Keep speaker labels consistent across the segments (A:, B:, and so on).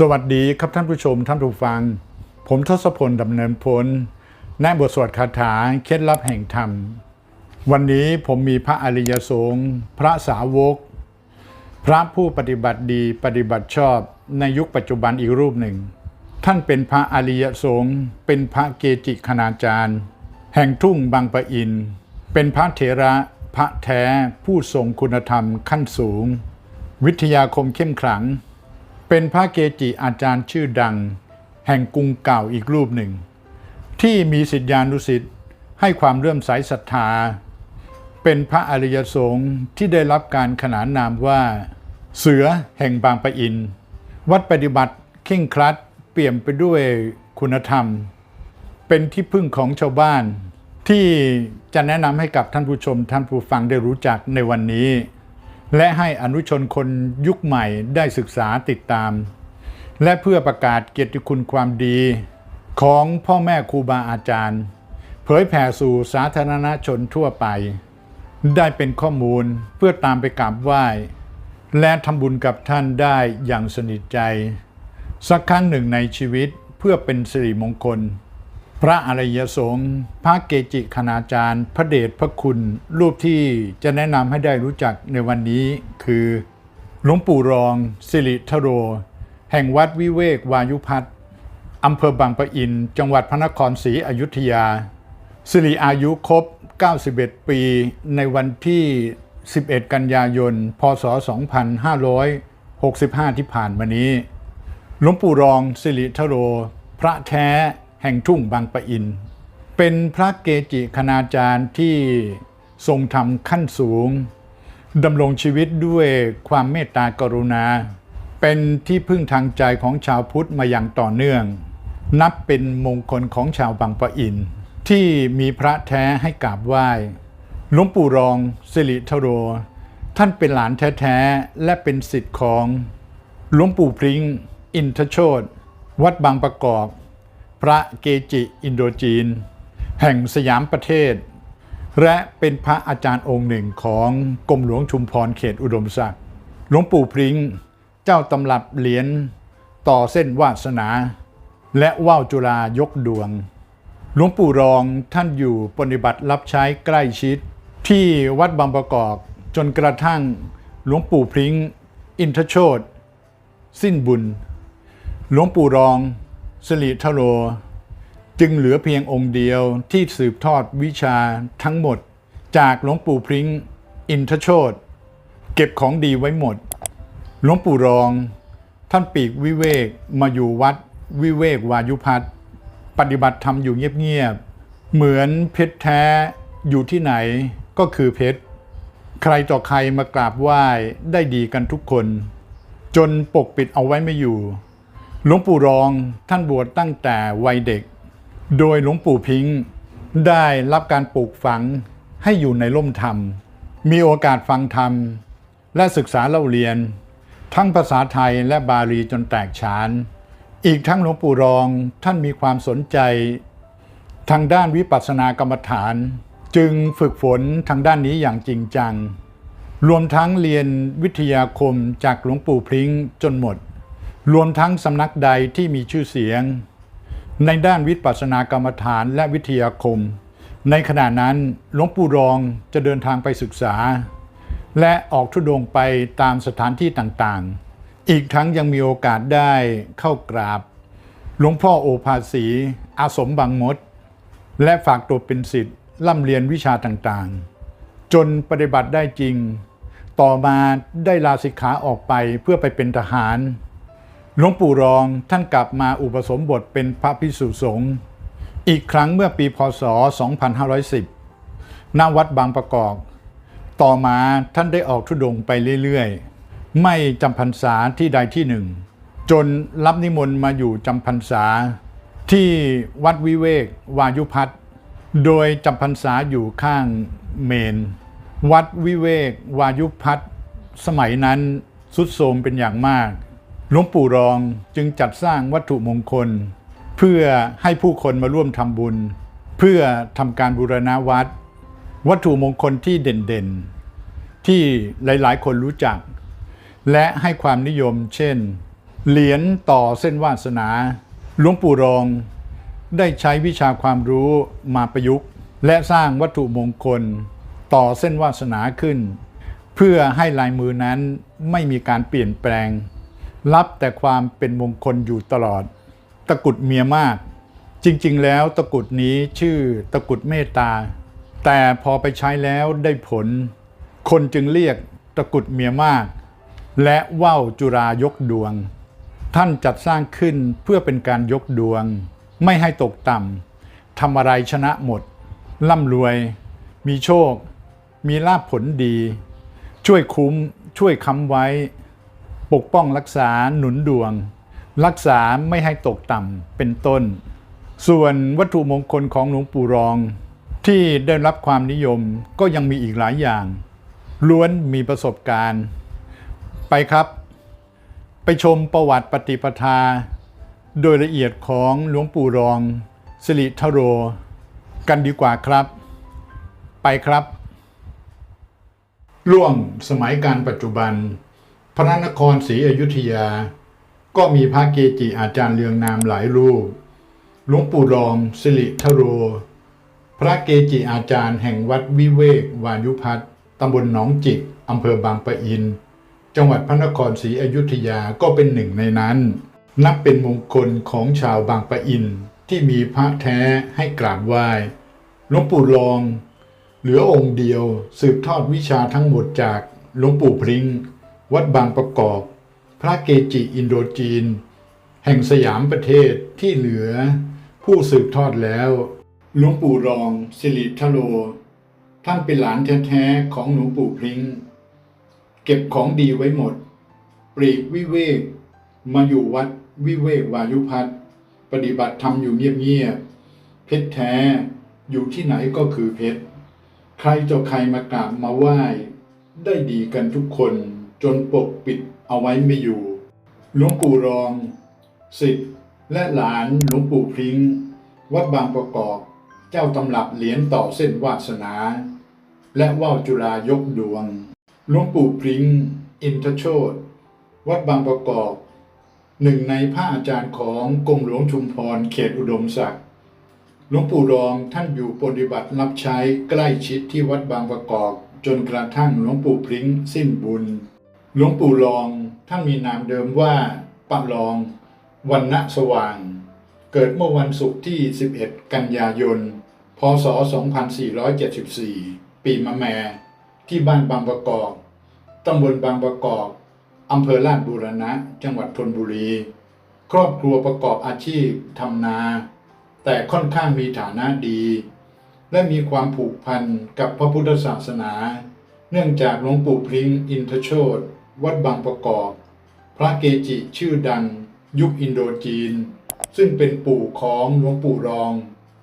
A: สวัสดีครับท่านผู้ชมท่านผู้ฟัง ผมทศพลดำเนินพลแนะบทสวดคาถาเคล็ดลับแห่งธรรม วันนี้ผมมีพระอริยสงฆ์พระสาวก พระผู้ปฏิบัติดีปฏิบัติชอบในยุคปัจจุบันอีกรูปหนึ่ง ท่านเป็นพระอริยสงฆ์เป็นพระเกจิคณาจารย์ แห่งทุ่งบางปะอิน เป็นพระเถระพระแท้ผู้ทรงคุณธรรมขั้นสูง วิทยาคมเข้มขลัง เป็นพระเกจิอาจารย์ชื่อดัง แห่งกรุงเก่าอีกรูปหนึ่ง ที่มีสิทธิานุสิทธิ์ให้ความเลื่อมใสศรัทธา เป็นพระอริยสงฆ์ที่ได้รับการขนานนามว่า เสือแห่งบางปะอิน วัดปฏิบัติเข่งครัดเปี่ยมไปด้วยคุณธรรม เป็นที่พึ่งของชาวบ้าน ที่จะแนะนำให้กับท่านผู้ชมท่านผู้ฟังได้รู้จักในวันนี้ และให้อนุชนคนยุคใหม่ได้ศึกษาติดตาม และเพื่อประกาศเกียรติคุณความดีของพ่อแม่ครูบาอาจารย์ เผยแผ่สู่สาธารณชนทั่วไป ได้เป็นข้อมูลเพื่อตามไปกราบไหว้ และทำบุญกับท่านได้อย่างสนิทใจ สักครั้งหนึ่งในชีวิตเพื่อเป็นสิริมงคล พระอริยสงฆ์พระเกจิคณาจารย์ พระเดชพระคุณ รูปที่จะแนะนำให้ได้รู้จักในวันนี้คือ หลวงปู่รอง สิริทโร แห่งวัดวิเวกวายุพัฒน์อำเภอบางปะอิน จังหวัดพระนครศรีอยุธยา สิริอายุครบ 91 ปี ในวันที่ 11 กันยายน พศ 2565 ที่ผ่านมานี้ หลวงปู่รองสิริทโร พระแท้ แห่งทุ่งบางปะอิน เป็นพระเกจิคณาจารย์ที่ทรงธรรมขั้นสูงดำรงชีวิตด้วยความเมตตากรุณา เป็นที่พึ่งทางใจของชาวพุทธมาอย่างต่อเนื่อง นับเป็นมงคลของชาวบางปะอิน ที่มีพระแท้ให้กราบไหว้หลวงปู่รองสิริทโร ท่านเป็นหลานแท้ๆ และเป็นสิทธิ์ของหลวงปู่พริ้งอินทโชตวัดบางประกอบ พระเกจิอินโดจีน แห่งสยามประเทศ และเป็นพระอาจารย์องค์หนึ่งของกรมหลวงชุมพรเขตอุดมศักดิ์หลวงปู่พริ้งเจ้าตำรับเหรียญต่อเส้นวาสนา และว่าวจุฬายกดวง หลวงปู่รองท่านอยู่ปฏิบัติรับใช้ใกล้ชิด ที่วัดบางประกอบจนกระทั่งหลวงปู่พริ้งอินทโชตสิ้นบุญ หลวงปู่รอง สิริทโร จึงเหลือเพียงองค์เดียวที่สืบทอดวิชาทั้งหมดจากหลวงปู่พริ้งอินทโชตเก็บของดีไว้หมด หลวงปู่รอง ท่านปีกวิเวกมาอยู่วัดวิเวกวายุพัฒน์ปฏิบัติธรรมอยู่เงียบๆ เหมือนเพชรแท้อยู่ที่ไหนก็คือเพชร ใครต่อใครมากราบไหว้ได้ดีกันทุกคน จนปกปิดเอาไว้ไม่อยู่ หลวงปู่รองท่านบวชตั้งแต่วัยเด็ก โดยหลวงปู่พิงค์ได้รับการปลูกฝังให้อยู่ในร่มธรรม มีโอกาสฟังธรรม และศึกษาเล่าเรียน ทั้งภาษาไทยและบาลีจนแตกฉาน อีกทั้งหลวงปู่รองท่านมีความสนใจ ทางด้านวิปัสสนากรรมฐาน จึงฝึกฝนทางด้านนี้อย่างจริงจัง รวมทั้งเรียนวิทยาคมจากหลวงปู่พริ้งจนหมด รวมทั้งสำนักใดที่มีชื่อเสียง ในด้านวิปัสสนากรรมฐานและวิทยาคม ในขณะนั้นหลวงปู่รองจะเดินทางไปศึกษา และออกทุดงไปตามสถานที่ต่างๆ อีกทั้งยังมีโอกาสได้เข้ากราบ หลวงพ่อโอภาสี อาสมบางมด และฝากตัวเป็นศิษย์ร่ำเรียนวิชาต่างๆ จนปฏิบัติได้จริง ต่อมาได้ลาสิกขาออกไปเพื่อไปเป็นทหาร หลวงปู่รองท่านกลับมาอุปสมบทเป็นพระพิสุสงฆ์อีกครั้งเมื่อปีพศ 2510 ณ วัดบางประกอบ ต่อมาท่านได้ออกทุดงค์ไปเรื่อยๆ ไม่จำพรรษาที่ใดที่หนึ่ง จนรับนิมนต์มาอยู่จำพรรษาที่วัดวิเวกวายุพัฒน์โดยจำพรรษาอยู่ข้างเมน วัดวิเวกวายุพัฒน์สมัยนั้นสุดโทรมเป็นอย่างมาก หลวงปู่รองจึงจัดสร้างวัตถุมงคล เพื่อให้ผู้คนมาร่วมทำบุญ เพื่อทำการบูรณะวัด วัตถุมงคลที่เด่นๆ ที่หลายๆ คนรู้จัก และให้ความนิยม เช่น เหรียญต่อเส้นวาสนา หลวงปู่รองได้ใช้วิชาความรู้มาประยุกต์ และสร้างวัตถุมงคลต่อเส้นวาสนาขึ้น เพื่อให้ลายมือนั้นไม่มีการเปลี่ยนแปลง รับแต่ความเป็นมงคลอยู่ตลอด ตะกุดเมียมาก จริงๆ แล้วตะกุดนี้ชื่อตะกุดเมตตา แต่พอไปใช้แล้วได้ผล คนจึงเรียกตะกุดเมียมาก และว่าวจุรายกดวง ท่านจัดสร้างขึ้นเพื่อเป็นการยกดวง ไม่ให้ตกต่ำทำอะไรชนะหมด ร่ำรวย มีโชค มีลาภผลดี ช่วยคุ้มช่วยค้ำไว้ ปกป้องรักษาหนุนดวง รักษาไม่ให้ตกต่ำเป็นต้น ส่วนวัตถุมงคลของหลวงปู่รอง ที่ได้รับความนิยมก็ยังมีอีกหลายอย่าง ล้วนมีประสบการณ์ ไปครับ ไปชมประวัติปฏิปทา โดยละเอียดของหลวงปู่รองสิริทโร กันดีกว่าครับ ไปครับร่วงสมัยการปัจจุบัน พระนครศรีอยุธยา ก็มีพระเกจิอาจารย์เรืองนามหลายรูป หลวงปู่รองสิริทโร พระเกจิอาจารย์แห่งวัดวิเวกวายุพัฒน์ตำบลหนองจิกอำเภอบางปะอิน จังหวัดพระนครศรีอยุธยาก็เป็นหนึ่งในนั้น นับเป็นมงคลของชาวบางปะอินที่มีพระแท้ให้กราบไหว้หลวงปู่รอง เหลือองค์เดียวสืบทอดวิชาทั้งหมดจากหลวงปู่พริ้ง วัดบางประกอบ พระเกจิอินโดจีน แห่งสยามประเทศที่เหลือ ผู้สืบทอดแล้วหลวงปู่รองสิริทโล ท่านเป็นหลานแท้ๆของหลวงปู่พริ้งเก็บของดีไว้หมดปลีกวิเวก มาอยู่วัดวิเวกวายุพัฒน์ปฏิบัติธรรมอยู่เงียบๆเพชรแท้อยู่ที่ไหนก็คือเพชร ใครจะใครมากราบมาไหว้ ได้ดีกันทุกคน จนปกปิดเอาไว้ไม่อยู่ หลวงปู่รองสิทธิ์และหลานหลวงปู่พริ้ง วัดบางประกอบ เจ้าตำรับเหรียญต่อเส้นวาสนา และว่าวจุฬายกดวง หลวงปู่พริ้ง อินทโชตวัดบางประกอบหนึ่งในพระอาจารย์ของกรมหลวงชุมพรเขตอุดมศักดิ์หลวงปู่รองท่านอยู่ปฏิบัติรับใช้ใกล้ชิดที่วัดบางประกอบ จนกระทั่งหลวงปู่พริ้งสิ้นบุญ หลวงปู่รองท่านมีนามเดิมว่าปะรองวันณะสว่าง เกิดเมื่อวันศุกร์ที่ 11 กันยายน พศ 2474 ปีมะแม่ที่บ้านบางประกอบตำบลบางประกอบอำเภอลาดบูรณะ จังหวัดธนบุรี ครอบครัวประกอบอาชีพทำนา แต่ค่อนข้างมีฐานะดี และมีความผูกพันกับพระพุทธศาสนา เนื่องจากหลวงปู่พริ้งอินทโชต วัดบางประกอบ พระเกจิชื่อดัง ยุคอินโดจีน ซึ่งเป็นปู่ของหลวงปู่รอง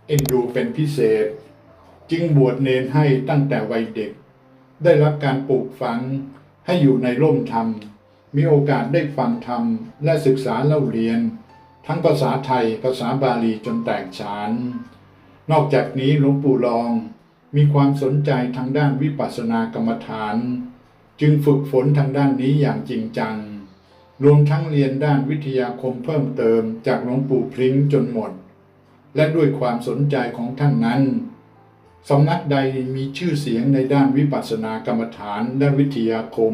A: เอ็นดูเป็นพิเศษ จึงบวชเนนให้ตั้งแต่วัยเด็ก ได้รับการปลูกฝังให้อยู่ในร่มธรรม มีโอกาสได้ฟังธรรม และศึกษาเล่าเรียน ทั้งภาษาไทยภาษาบาลีจนแตกฉาน นอกจากนี้หลวงปู่รองมีความสนใจทางด้านวิปัสสนากรรมฐาน จึงฝึกฝนทางด้านนี้อย่างจริงจัง รวมทั้งเรียนด้านวิทยาคมเพิ่มเติมจากหลวงปู่พริ้งจนหมด และด้วยความสนใจของท่านนั้นสำนักใดมีชื่อเสียงในด้านวิปัสสนากรรมฐานและวิทยาคม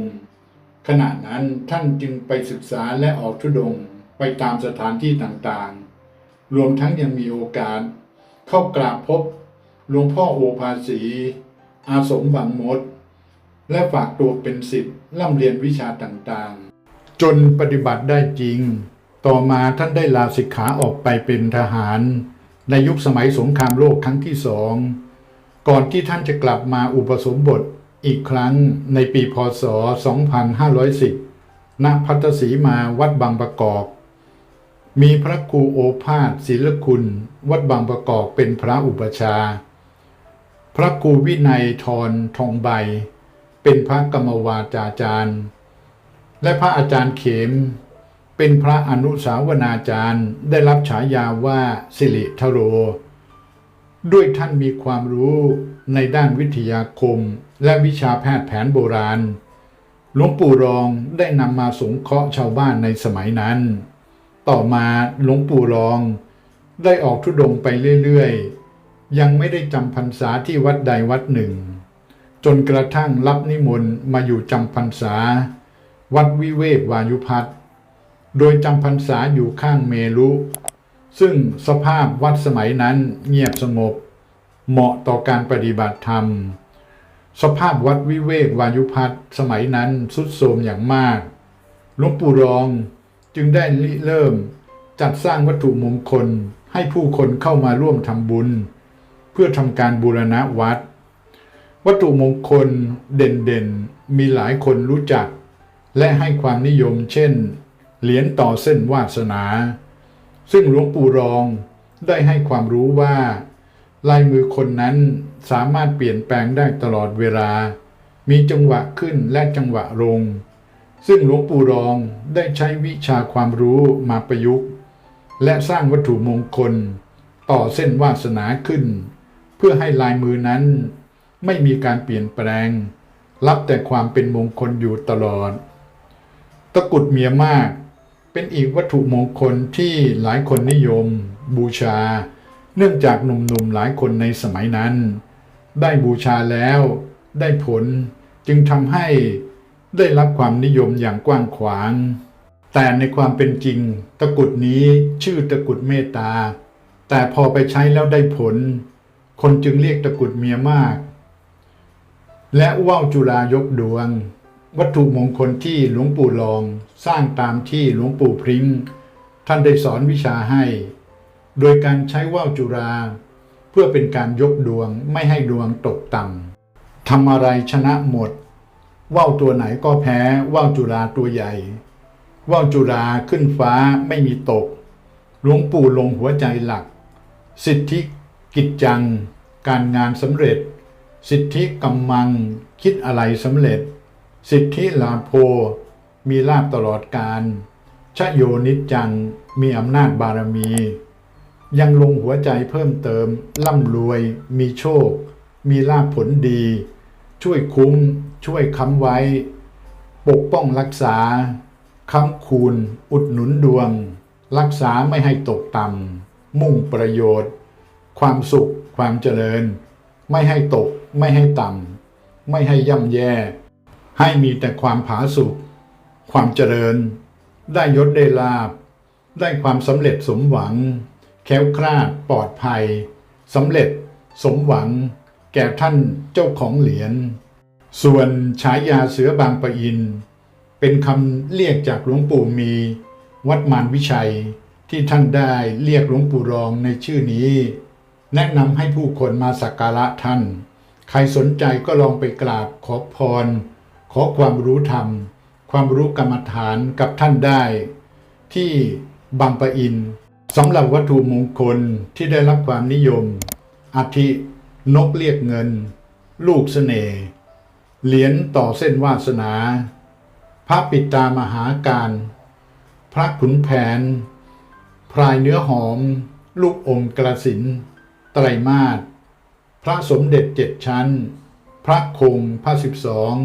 A: ขณะนั้นท่านจึงไปศึกษาและออกทุดงไปตามสถานที่ต่างๆ รวมทั้งยังมีโอกาส เข้ากราบพบหลวงพ่อโอภาสี อาสมบางมด และฝากตัวเป็นศิษย์ร่ำเรียนวิชาต่างๆ จนปฏิบัติได้จริง ต่อมาท่านได้ลาสิกขาออกไปเป็นทหาร ในยุคสมัยสงครามโลกครั้งที่สอง ก่อนที่ท่านจะกลับมาอุปสมบทอีกครั้งในปีพศ 2510 ณ พัทสีมาวัดบางประกอบ มีพระครูโอภาสศิลคุณ วัดบางประกอบเป็นพระอุปชา พระครูวินัยทรทองใบ เป็นพระกรรมวาจาจารย์ และพระอาจารย์เขม เป็นพระอนุสาวนาจารย์ได้รับฉายาว่าสิริทโร ด้วยท่านมีความรู้ในด้านวิทยาคมและวิชาแพทย์แผนโบราณ หลวงปู่รองได้นำมาสงเคราะห์ชาวบ้านในสมัยนั้น ต่อมาหลวงปู่รองได้ออกทุดงค์ไปเรื่อยๆ ยังไม่ได้จำพรรษาที่วัดใดวัดหนึ่ง จนกระทั่งรับนิมนต์มาอยู่จำพรรษา วัดวิเวกวายุพัฒโดยจำพรรษาอยู่ข้างเมรุซึ่งสภาพวัดสมัยนั้นเงียบสงบ เหมาะต่อการปฏิบัติธรรม สภาพวัดวิเวกวายุพัฒสมัยนั้นทรุดโทรมอย่างมากหลวงปู่รองจึงได้ริเริ่มจัดสร้างวัตถุมงคลให้ผู้คนเข้ามาร่วมทำบุญ เพื่อทำการบูรณะวัด วัตถุมงคลเด่นๆ มีหลายคนรู้จัก และให้ความนิยมเช่น เหรียญต่อเส้นวาสนา ซึ่งหลวงปู่รองได้ให้ความรู้ว่า ลายมือคนนั้นสามารถเปลี่ยนแปลงได้ตลอดเวลา มีจังหวะขึ้นและจังหวะลง ซึ่งหลวงปู่รองได้ใช้วิชาความรู้มาประยุกต์ และสร้างวัตถุมงคล ต่อเส้นวาสนาขึ้น เพื่อให้ลายมือนั้น ไม่มีการเปลี่ยนแปลง รับแต่ความเป็นมงคลอยู่ตลอด ตะกุดเมียมาก เป็นอีกวัตถุมงคลที่หลายคนนิยม บูชา เนื่องจากหนุ่มๆหลายคนในสมัยนั้น ได้บูชาแล้ว ได้ผลจึงทำให้ได้รับความนิยมอย่างกว้างขวาง แต่ในความเป็นจริง ตะกุดนี้ชื่อตะกุดเมตตา แต่พอไปใช้แล้วได้ผล คนจึงเรียกตะกุดเมียมาก และว่าวจุฬายกดวง วัตถุมงคลที่หลวงปู่รองสร้างตามที่หลวงปู่พริ้งท่านได้สอนวิชาให้ โดยการใช้ว่าวจุฬาเพื่อเป็นการยกดวงไม่ให้ดวงตกต่ำทำอะไรชนะหมด ว่าวตัวไหนก็แพ้ว่าวจุฬาตัวใหญ่ ว่าวจุฬาขึ้นฟ้าไม่มีตก หลวงปู่ลงหัวใจหลัก สิทธิกิจจัง การงานสำเร็จ สิทธิกำมัง คิดอะไรสำเร็จ สิทธิลาโพ มีลาบตลอดการชโยนิจจัง มีอำนาจบารมี ยังลงหัวใจเพิ่มเติม ร่ำรวย มีโชค มีลาภผลดี ช่วยคุ้ม ช่วยค้ำไว้ ปกป้องรักษา ค้ำคูณ อุดหนุนดวง รักษาไม่ให้ตกต่ำมุ่งประโยชน์ ความสุข ความเจริญ ไม่ให้ตก ไม่ให้ต่ำไม่ให้ย่ำแย่ ให้มีแต่ความผาสุกความเจริญ ได้ยศได้ลาบ ได้ความสำเร็จสมหวัง แคล้วคลาดปลอดภัยสำเร็จสมหวัง แก่ท่านเจ้าของเหรียญส่วนฉายาเสือบางปะอิน เป็นคำเรียกจากหลวงปู่มี วัดมารวิชัยที่ท่านได้เรียกหลวงปู่รองในชื่อนี้ แนะนำให้ผู้คนมาสักการะท่าน ใครสนใจก็ลองไปกราบขอพร ขอความรู้ธรรม ความรู้กรรมฐานกับท่านได้ ที่บางปะอินสำหรับวัตถุมงคลที่ได้รับความนิยม อาทินกเรียกเงิน ลูกเสน่ห์เหรียญต่อเส้นวาสนา พระปิดตามหาการ พระขุนแผน พรายเนื้อหอม ลูกอมกระสิน ไตรมาส พระสมเด็จเจ็ดชั้น พระคงพระสิบสอง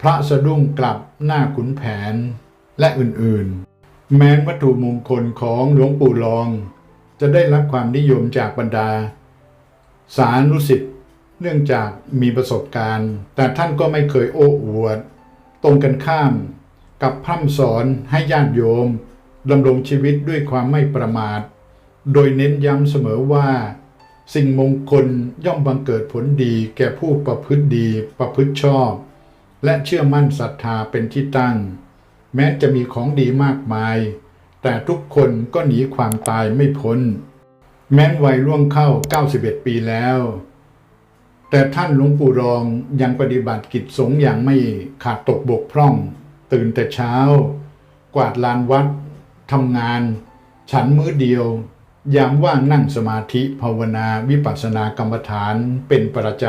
A: พระสะดุ้งกลับหน้าขุนแผนและอื่นๆ แม้นวัตถุมงคลของหลวงปู่รอง จะได้รับความนิยมจากบรรดา สานุสิทธิ์เนื่องจากมีประสบการณ์ แต่ท่านก็ไม่เคยโอ้อวด ตรงกันข้ามกับพร่ำสอนให้ญาติโยมดำรงชีวิตด้วยความไม่ประมาท โดยเน้นย้ำเสมอว่า สิ่งมงคลย่อมบังเกิดผลดีแก่ผู้ประพฤติดีประพฤติชอบ และเชื่อมั่นศรัทธาเป็นที่ตั้ง แม้จะมีของดีมากมาย แต่ทุกคนก็หนีความตายไม่พ้น แม้นวัยล่วงเข้า 91 ปีแล้ว แต่ท่านหลวงปู่รองยังปฏิบัติกิจสงฆ์อย่างไม่ขาดตกบกพร่อง ตื่นแต่เช้า กวาดลานวัดทำงาน ฉันมื้อเดียว อย่ามว่านั่งสมาธิภาวนาวิปัสสนากรรมฐานเป็นประจ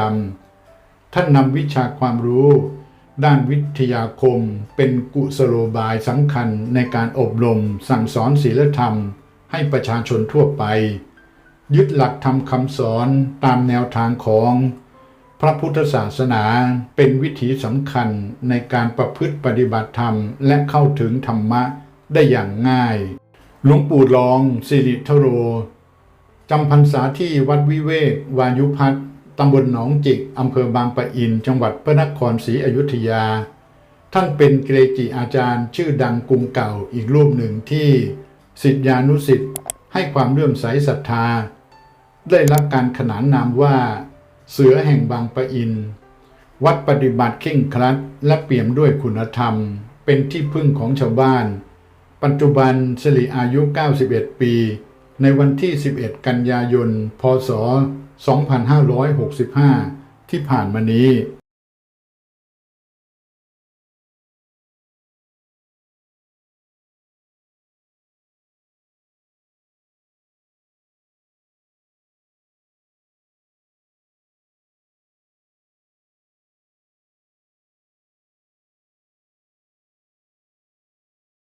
A: ำ ท่านนำวิชาความรู้ ด้านวิทยาคมเป็นกุศโลบายสำคัญในการอบรมสั่งสอนศีลธรรม ให้ประชาชนทั่วไป ยึดหลักธรรมคำสอนตามแนวทางของ พระพุทธศาสนาเป็นวิถีสำคัญในการประพฤติปฏิบัติธรรมและเข้าถึงธรรมะได้อย่างง่าย หลวงปู่รองสิริทโร จำพรรษาที่วัดวิเวกวายุพัฒน์ตำบลหนองจิก อำเภอบางปะอิน จังหวัดพระนครศรีอยุธยา ท่านเป็นเกรจิอาจารย์ชื่อดังกรุงเก่าอีกรูปหนึ่งที่สิทธิานุสิทธิ์ให้ความเลื่อมใสศรัทธา ได้รับการขนานนามว่า เสือแห่งบางปะอิน วัดปฏิบัติเข่งครัดและเปี่ยมด้วยคุณธรรม เป็นที่พึ่งของชาวบ้าน ปัจจุบันสิริอายุ 91 ปี ในวันที่ 11 กันยายน พศ 2565 ที่ผ่านมานี้